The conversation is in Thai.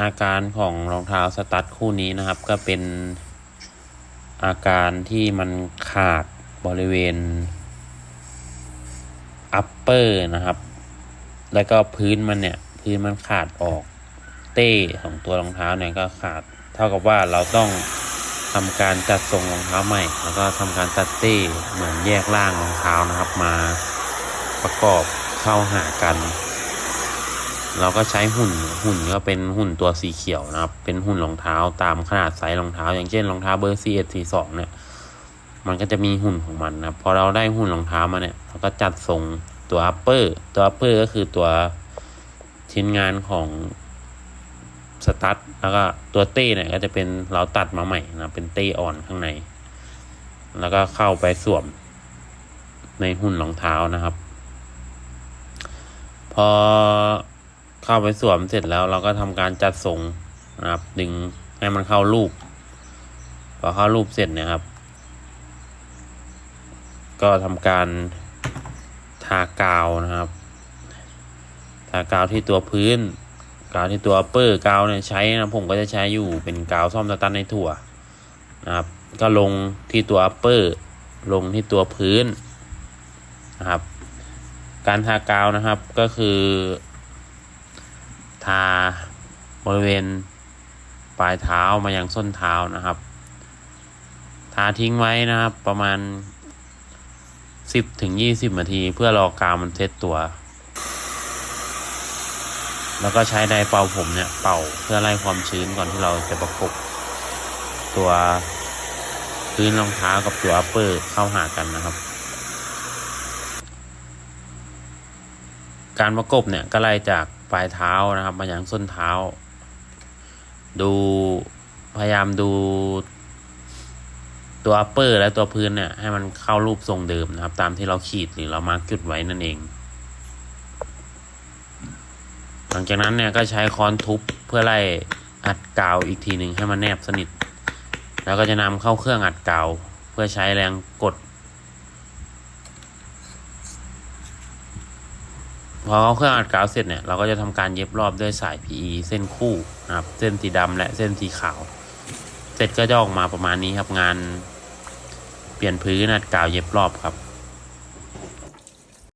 อาการของรองเท้าสตั๊ดคู่นี้นะครับ ก็เป็นอาการที่มันขาดบริเวณอัปเปอร์นะครับ แล้วก็พื้นมันเนี่ย พื้นมันขาดออกเต้ของตัวรองเท้าเนี่ยก็ขาด เท่ากับว่าเราต้องทำการจัดทรงรองเท้าใหม่ แล้วก็ทำการตัดเต้เหมือนแยกล่างรองเท้านะครับ มาประกอบเข้าหากัน เราก็ใช้หุ่นหุ่นก็เป็นหุ่นตัวสีเขียวนะครับ เป็นหุ่นรองเท้าตามขนาดไซส์รองเท้า อย่างเช่นรองเท้าเบอร์ซีเอ็ดสีสองเนี่ย มันก็จะมีหุ่นของมันนะพอเราได้หุ่นรองเท้ามาเนี่ยเราก็จัดทรงตัวอัปเปอร์ตัวอัปเปอร์ก็คือตัวชิ้นงานของสตั๊ดแล้วก็ตัวเต้เนี่ยก็จะเป็นเราตัดมาใหม่นะเป็นเต้อ่อนข้างใน แล้วก็เข้าไปสวมในหุ่นรองเท้านะครับ พอ เข้าไปสวมเสร็จแล้วเราก็ทำการจัดทรงนะครับ ดึงให้มันเข้ารูป พอเข้ารูปเสร็จเนะครับ ก็ทำการทากาวนะครับ ทากาวที่ตัวพื้น กาวที่ตัวเปอร์กาวเนี่ยใช้นะผมก็จะใช้อยู่เป็นกาวซ่อมสตันในถั่วนะครับ ก็ลงที่ตัวเปอร์ลงที่ตัวพื้นนะครับ การทากาวนะครับก็คือ ทาบริเวณปลายเท้ามายังส้นเท้านะครับ ทาทิ้งไว้นะครับประมาณสิบถึงยี่สิบนาที เพื่อรอกาวมันเซตตัว แล้วก็ใช้ไดเป่าผมเนี่ยเป่าเพื่อไล่ความชื้นก่อนที่เราจะประกบตัวพื้นรองเท้ากับตัวอัปเปอร์เข้าหากันนะครับ การประกบเนี่ยก็ไล่จาก ปลายเท้านะครับ มายังส้นเท้า ดูพยายามดูตัว upper และตัวพื้นเนี่ยให้มันเข้ารูปทรงเดิมนะครับ ตามที่เราขีดหรือเรามาร์กจุดไว้นั่นเอง หลังจากนั้นเนี่ยก็ใช้ค้อนทุบเพื่อไล่อัดกาวอีกทีหนึ่งให้มันแนบสนิท แล้วก็จะนำเข้าเครื่องอัดกาวเพื่อใช้แรงกด พอเอาเครื่องอัดกาวเสร็จเนี่ยเราก็จะทำการเย็บรอบด้วยสาย PE เส้นคู่นะครับเส้นสีดำและเส้นสีขาว เสร็จก็จะออกมาประมาณนี้ครับงาน เปลี่ยนพื้นอัดกาวเย็บรอบครับ